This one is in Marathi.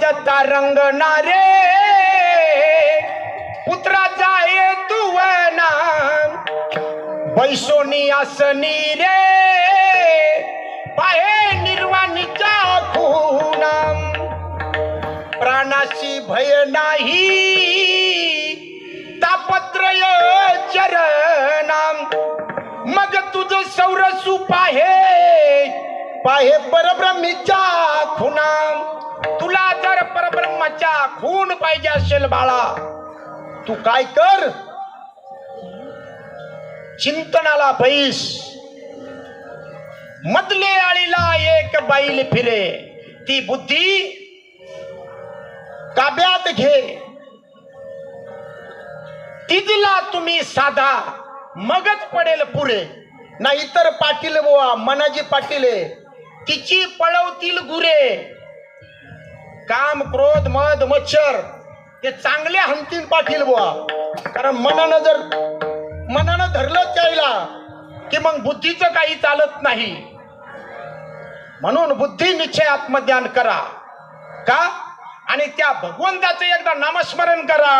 जता रंगणारे. पुत्राचा ये तुवना बैसोनी आसनी रे. पाहे निर्वाणीच्या खूना प्राणाशी भय नाही. तापत्रय चरणाम मग तुझ सौरसू पाहे पाहे परब्रह्मीच्या खुना तुला मच्छा खून पाहिजे असेल बाळा. तू काय कर? चिंतनाला बैस. मधले आळीला एक बैल फिरे. ती बुद्धी ताब्यात घे. तिला तुम्ही साधा. मगच पडेल पुरे. ना इतर पाटील बुवा मनाजी पाटील तिची पळवतील गुरे. काम क्रोध मध मच्छर ते चांगले हंतीन पाठील बुवा. कारण मनानं जर मनानं धरलं त्याला की मग बुद्धीचं काही चालत नाही. म्हणून बुद्धी निश्चय आत्मज्ञान करा. का? आणि त्या भगवंताचं एकदा नामस्मरण करा.